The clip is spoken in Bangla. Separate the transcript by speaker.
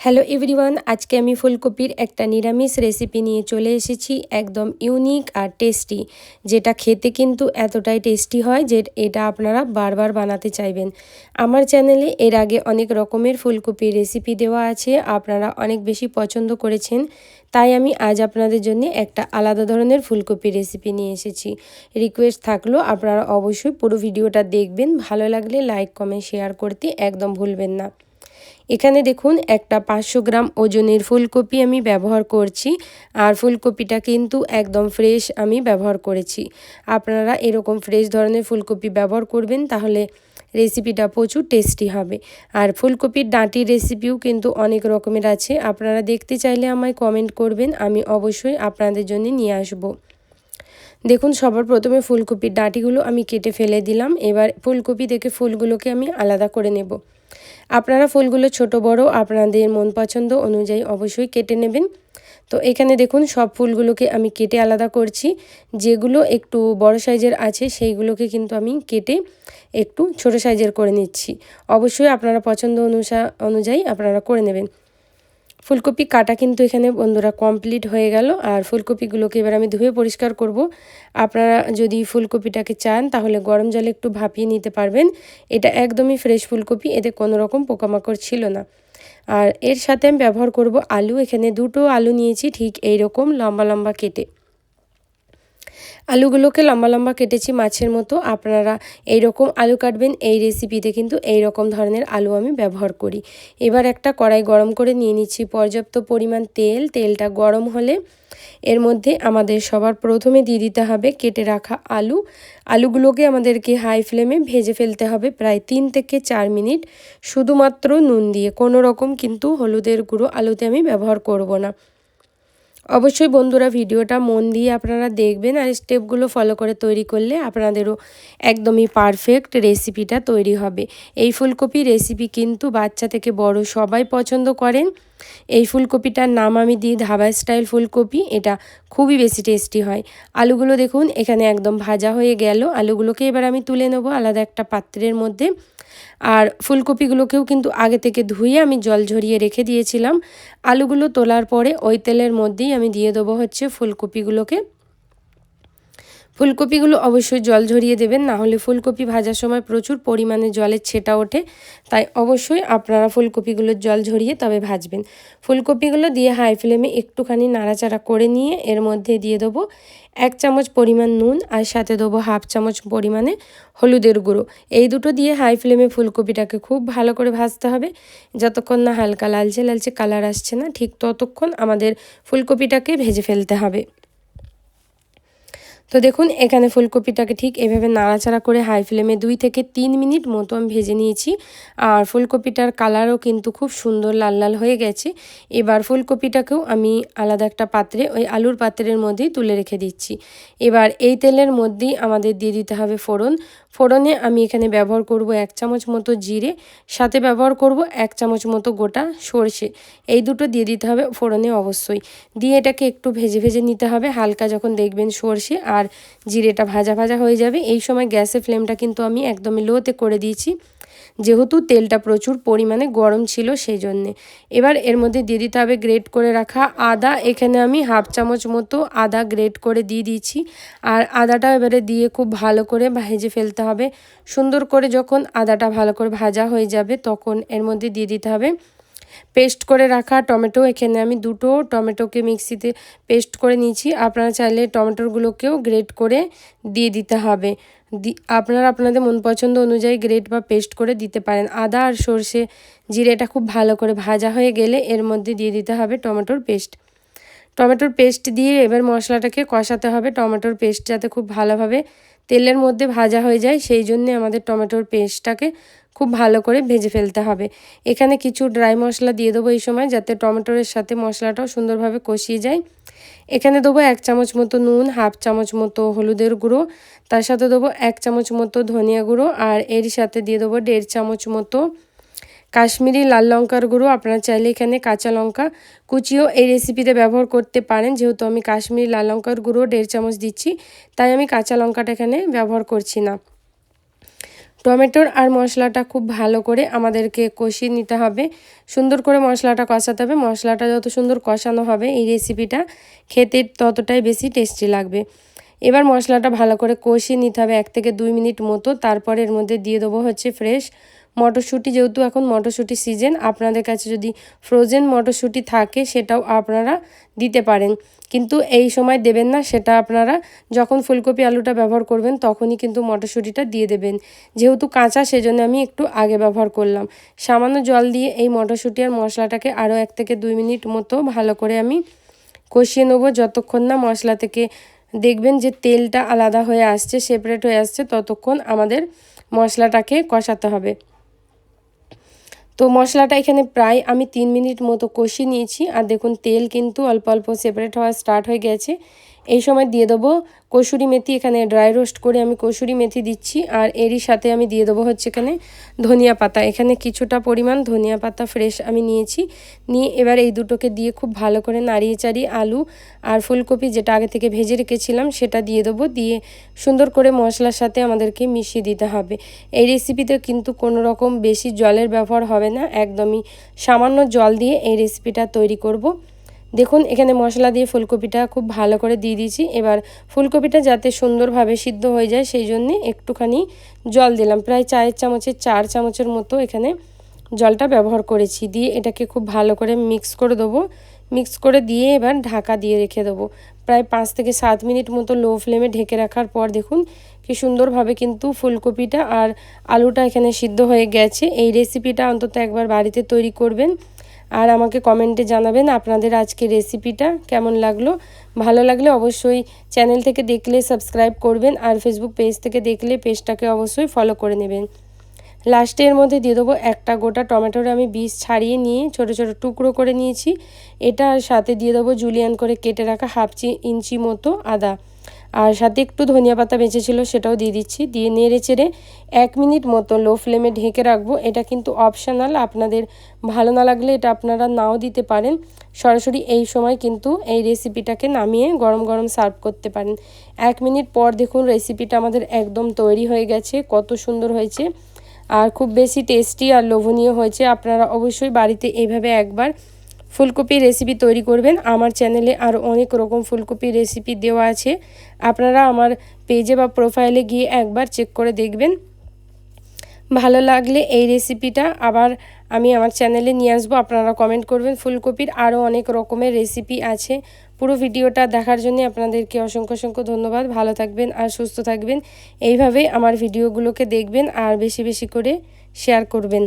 Speaker 1: হ্যালো এভরিওয়ান আজকে আমি ফুলকপির একটা নিরামিষ রেসিপি নিয়ে চলে এসেছি, একদম ইউনিক আর টেস্টি যেটা খেতে কিন্তু এতটাই টেস্টি হয় যে এটা আপনারা বারবার বানাতে চাইবেন। আমার চ্যানেলে এর আগে অনেক রকমের ফুলকপির রেসিপি দেওয়া আছে, আপনারা অনেক বেশি পছন্দ করেছেন, তাই আমি আজ আপনাদের জন্য একটা আলাদা ধরনের ফুলকপির রেসিপি নিয়ে এসেছি। রিকোয়েস্ট থাকল, আপনারা অবশ্যই পুরো ভিডিওটা দেখবেন, ভালো লাগলে লাইক কমেন্ট শেয়ার করতে একদম ভুলবেন না। এখানে দেখুন, একটা পাঁচশো গ্রাম ওজনের ফুলকপি আমি ব্যবহার করছি। আর ফুলকপিটা কিন্তু একদম ফ্রেশ আমি ব্যবহার করেছি। আপনারা এরকম ফ্রেশ ধরনের ফুলকপি ব্যবহার করবেন, তাহলে রেসিপিটা প্রচুর টেস্টি হবে। আর ফুলকপির ডাঁটির রেসিপিও কিন্তু অনেক রকমের আছে। আপনারা দেখতে চাইলে আমায় কমেন্ট করবেন, আমি অবশ্যই আপনাদের জন্য নিয়ে আসব। দেখুন, সবার প্রথমে ফুলকপির ডাঁটিগুলো আমি কেটে ফেলে দিলাম। এবার ফুলকপি থেকে ফুলগুলোকে আমি আলাদা করে নেব। আপনারা ফুলগুলো ছোট, বড়, আপনাদের মন পছন্দ অনুযায়ী অবশ্যই কেটে নেবেন। তো এখানে দেখুন, সব ফুলগুলোকে আমি কেটে আলাদা করছি। যেগুলো একটু বড় সাইজের আছে, সেইগুলোকে কিন্তু আমি কেটে একটু ছোট সাইজের করে নিচ্ছি। অবশ্যই আপনারা পছন্দ অনুসা, অনুযায়ী আপনারা করে নেবেন। ফুলকপি কাটা কিন্তু এখানে বন্ধুরা কমপ্লিট হয়ে গেল। আর ফুলকপিগুলোকে এবার আমি ধুয়ে পরিষ্কার করব। আপনারা যদি ফুলকপিটাকে চান, তাহলে গরম জলে একটু ভাপিয়ে নিতে পারবেন। এটা একদমই ফ্রেশ ফুলকপি, এতে কোনো রকম পোকামাকড় ছিল না। আর এর সাথে আমি ব্যবহার করব আলু। এখানে দুটো আলু নিয়েছি, ঠিক এই রকম লম্বা লম্বা কেটে। আলুগুলোকে লম্বা লম্বা কেটেছি মাছের মতো। আপনারা এই রকম আলু কাটবেন, এই রেসিপিতে কিন্তু এই রকম ধরনের আলু আমি ব্যবহার করি। এবার একটা কড়াই গরম করে নিয়ে নিচ্ছি পর্যাপ্ত পরিমাণ তেল। তেলটা গরম হলে এর মধ্যে আমাদের সবার প্রথমে দিয়ে দিতে হবে কেটে রাখা আলু। আলুগুলোকে আমাদেরকে হাই ফ্লেমে ভেজে ফেলতে হবে প্রায় তিন থেকে চার মিনিট। শুধুমাত্র নুন দিয়ে, কোনো রকম কিন্তু হলুদের গুঁড়ো আলুতে আমি ব্যবহার করব না। অবশ্যই বন্ধুরা ভিডিওটা মন দিয়ে আপনারা দেখবেন আর স্টেপগুলো ফলো করে তৈরি করলে আপনাদেরও একদমই পারফেক্ট রেসিপিটা তৈরি হবে। এই ফুলকপি রেসিপি কিন্তু বাচ্চা থেকে বড় সবাই পছন্দ করেন। এই ফুলকপিটার নাম আমি দিই ধাবা স্টাইল ফুলকপি, এটা খুবই বেশি টেস্টি হয়। আলুগুলো দেখুন, এখানে একদম ভাজা হয়ে গেল। আলুগুলোকে এবার আমি তুলে নেব আলাদা একটা পাত্রের মধ্যে। আর ফুলকপিগুলোকেও কিন্তু আগে থেকে ধুয়ে আমি জল ঝরিয়ে রেখে দিয়েছিলাম। আলুগুলো তোলার পরে ওই তেলের মধ্যেই আমি দিয়ে দেবো হচ্ছে ফুলকপিগুলোকে। ফুলকপিগুলো অবশ্যই জল ঝরিয়ে দেবেন, না হলে ফুলকপি ভাজার সময় প্রচুর পরিমাণে জলের ছেটা ওঠে, তাই অবশ্যই আপনারা ফুলকপিগুলোর জল ঝরিয়ে তবে ভাজবেন। ফুলকপিগুলো দিয়ে হাই ফ্লেমে একটুখানি নাড়াচাড়া করে নিয়ে এর মধ্যে দিয়ে দেবো এক চামচ পরিমাণ নুন আর সাথে দেবো হাফ চামচ পরিমাণে হলুদের গুঁড়ো। এই দুটো দিয়ে হাই ফ্লেমে ফুলকপিটাকে খুব ভালো করে ভাজতে হবে, যতক্ষণ না হালকা লালচে লালচে কালার আসছে না, ঠিক ততক্ষণ আমাদের ফুলকপিটাকে ভেজে ফেলতে হবে। তো দেখুন, এখানে ফুলকপিটাকে ঠিক এভাবে নাড়াচাড়া করে হাই ফ্লেমে দুই থেকে তিন মিনিট মতো আমি ভেজে নিয়েছি। আর ফুলকপিটার কালারও কিন্তু খুব সুন্দর লাল লাল হয়ে গেছে। এবার ফুলকপিটাকেও আমি আলাদা একটা পাত্রে, ওই আলুর পাত্রের মধ্যেই তুলে রেখে দিচ্ছি। এবার এই তেলের মধ্যেই আমাদের দিয়ে দিতে হবে ফোড়ন। ফোড়নে আমি এখানে ব্যবহার করব এক চামচ মতো জিরে, সাথে ব্যবহার করব এক চামচ মতো গোটা সর্ষে। এই দুটো দিয়ে দিতে হবে ফোড়নে অবশ্যই। দিয়ে এটাকে একটু ভেজে ভেজে নিতে হবে। হালকা যখন দেখবেন সর্ষে আর জিরেটা ভাজা ভাজা হয়ে যাবে। এই সময় গ্যাসের ফ্লেমটা কিন্তু আমি একদমই লোতে করে দিয়েছি। যেহেতু তেলটা প্রচুর পরিমাণে গরম ছিল সেই জন্যে এবার এর মধ্যে দিয়ে দিতে হবে গ্রেট করে রাখা আদা। এখানে আমি হাফ চামচ মতো আদা গ্রেট করে দিয়ে দিয়েছি। আর আদাটা এবারে দিয়ে খুব ভালো করে ভেজে ফেলতে হবে। সুন্দর করে যখন আদাটা ভালো করে ভাজা হয়ে যাবে তখন এর মধ্যে দিয়ে দিতে হবে পেস্ট করে রাখা টমেটো। এখানে আমি দুটো টমেটোকে মিক্সিতে পেস্ট করে নিয়েছি। আপনারা চাইলে টমেটোগুলোকেও গ্রেট করে দিয়ে দিতে হবে। দি আপনারা আপনাদের মন পছন্দ অনুযায়ী গ্রেট বা পেস্ট করে দিতে পারেন। আদা আর সর্ষে জিরে এটা খুব ভালো করে ভাজা হয়ে গেলে এর মধ্যে দিয়ে দিতে হবে টমেটোর পেস্ট। টমেটোর পেস্ট দিয়ে এবার মশলাটাকে কষাতে হবে। টমেটোর পেস্ট যাতে খুব ভালোভাবে তেলের মধ্যে ভাজা হয়ে যায়, সেই জন্যে আমাদের টমেটোর পেস্টটাকে খুব ভালো করে ভেজে ফেলতে হবে। এখানে কিছু ড্রাই মশলা দিয়ে দেবো এই সময়, যাতে টমেটোর সাথে মশলাটাও সুন্দরভাবে কষিয়ে যায়। এখানে দেবো এক চামচ মতো নুন, হাফ চামচ মতো হলুদের গুঁড়ো, তার সাথে দেবো এক চামচ মতো ধনিয়া গুঁড়ো, আর এর সাথে দিয়ে দেবো দেড় চামচ মতো কাশ্মীরি লাল লঙ্কার গুঁড়ো, আপনারা চাইলে এখানে কাঁচা লঙ্কা কুচিও এই রেসিপিতে ব্যবহার করতে পারেন। যেহেতু আমি কাশ্মীরি লাল লঙ্কার গুঁড়ো দেড় চামচ দিচ্ছি, তাই আমি কাঁচা লঙ্কাটা এখানে ব্যবহার করছি না। টমেটোর আর মশলাটা খুব ভালো করে আমাদেরকে কষিয়ে নিতে হবে। সুন্দর করে মশলাটা কষাতে হবে। মশলাটা যত সুন্দর কষানো হবে এই রেসিপিটা খেতে ততটাই বেশি টেস্টি লাগবে। এবার মশলাটা ভালো করে কষিয়ে নিতে হবে এক থেকে দুই মিনিট মতো। তারপর এর মধ্যে দিয়ে দেবো হচ্ছে ফ্রেশ মটরশুঁটি, যেহেতু এখন মটরশুঁটি সিজন আপনাদের কাছে যদি ফ্রোজেন মটরশুঁটি থাকে, সেটাও আপনারা দিতে পারেন। কিন্তু এই সময় দেবেন না, সেটা আপনারা যখন ফুলকপি আলুটা ব্যবহার করবেন, তখনই কিন্তু মটরশুঁটিটা দিয়ে দেবেন। যেহেতু কাঁচা, সেজন্য আমি একটু আগে ব্যবহার করলাম। সামান্য জল দিয়ে এই মটরশুঁটি আর মশলাটাকে আরও এক থেকে দুই মিনিট মতো ভালো করে আমি কষিয়ে নেব। যতক্ষণ না মশলা থেকে দেখবেন যে তেলটা আলাদা হয়ে আসছে সেপারেট হয়ে আসছে, ততক্ষণ আমাদের মশলাটাকে কষাতে হবে। তো মশলাটা এখানে প্রায় আমি তিন মিনিট মতো কষিয়ে নিয়েছি। আর দেখুন, তেল কিন্তু অল্প অল্প সেপারেট হওয়া স্টার্ট হয়ে গেছে। এই সময় দিয়ে দেবো কসুরি মেথি এখানে ড্রাই রোস্ট করে আমি কসুরি মেথি দিচ্ছি, আর এরই সাথে আমি দিয়ে দেবো হচ্ছে এখানে ধনিয়া পাতা। এখানে কিছুটা পরিমাণ ধনিয়া পাতা ফ্রেশ আমি নিয়েছি। নিয়ে এবার এই দুটোকে দিয়ে খুব ভালো করে নাড়িয়ে চাড়িয়ে আলু আর ফুলকপি যেটা আগে থেকে ভেজে রেখেছিলাম সেটা দিয়ে দেবো। দিয়ে সুন্দর করে মশলার সাথে আমাদেরকে মিশিয়ে দিতে হবে। এই রেসিপিতে কিন্তু কোনো রকম বেশি জলের ব্যবহার হবে না। একদমই সামান্য জল দিয়ে এই রেসিপিটা তৈরি করব। দেখুন, এখানে মশলা দিয়ে ফুলকপিটা খুব ভালো করে দিয়ে দিয়েছি। এবার ফুলকপিটা যাতে সুন্দরভাবে সিদ্ধ হয়ে যায়, সেই জন্যে একটুখানি জল দিলাম। প্রায় চায়ের চামচের চার চামচের মতো এখানে জলটা ব্যবহার করেছি। দিয়ে এটাকে খুব ভালো করে মিক্স করে দেবো। মিক্স করে দিয়ে এবার ঢাকা দিয়ে রেখে দেবো। প্রায় পাঁচ থেকে সাত মিনিট মতো লো ফ্লেমে ঢেকে রাখার পর দেখুন, কি সুন্দরভাবে কিন্তু ফুলকপিটা আর আলুটা এখানে সিদ্ধ হয়ে গেছে। এই রেসিপিটা অন্তত একবার বাড়িতে তৈরি করবেন। আর আমাকে কমেন্টে জানাবেন আপনাদের আজকে রেসিপিটা কেমন লাগল। ভালো লাগলে অবশ্যই চ্যানেল থেকে দেখলে সাবস্ক্রাইব করবেন আর ফেসবুক পেজ থেকে দেখলে পেজটাকে অবশ্যই ফলো করে নেবেন। লাস্টে এর মধ্যে দিয়ে দেবো একটা গোটা টমেটোর আমি বীজ ছাড়িয়ে নিয়ে ছোট ছোট টুকরো করে নিয়েছি। এটা সাথে দিয়ে দেবো জুলিয়ান করে কেটে রাখা হাফ ইঞ্চি মতো আদা। আর সাথে একটু ধনিয়া পাতা বেঁচেছিল সেটাও দিয়ে দিচ্ছি। দিয়ে নেড়ে চেড়ে এক মিনিট মতো লো ফ্লেমে ঢেকে রাখব। এটা কিন্তু অপশানাল আপনাদের ভালো না লাগলে এটা আপনারা নাও দিতে পারেন। সরাসরি এই সময় কিন্তু এই রেসিপিটাকে নামিয়ে গরম গরম সার্ভ করতে পারেন। এক মিনিট পর দেখুন রেসিপিটা আমাদের একদম তৈরি হয়ে গেছে, কত সুন্দর হয়েছে। আর খুব বেশি টেস্টি আর লোভনীয় হয়েছে, আপনারা অবশ্যই বাড়িতে এইভাবে একবার ফুলকপির রেসিপি তৈরি করবেন। আমার চ্যানেলে আরও অনেক রকম ফুলকপির রেসিপি দেওয়া আছে। আপনারা আমার পেজে বা প্রোফাইলে গিয়ে একবার চেক করে দেখবেন। ভালো লাগলে এই রেসিপিটা আবার আমি আমার চ্যানেলে নিয়ে আসব। আপনারা কমেন্ট করবেন। ফুলকপির আরও অনেক রকমের রেসিপি আছে। পুরো ভিডিওটা দেখার জন্য আপনাদেরকে অসংখ্য অসংখ্য ধন্যবাদ। ভালো থাকবেন আর সুস্থ থাকবেন। এইভাবে আমার ভিডিওগুলোকে দেখবেন আর বেশি বেশি করে শেয়ার করবেন।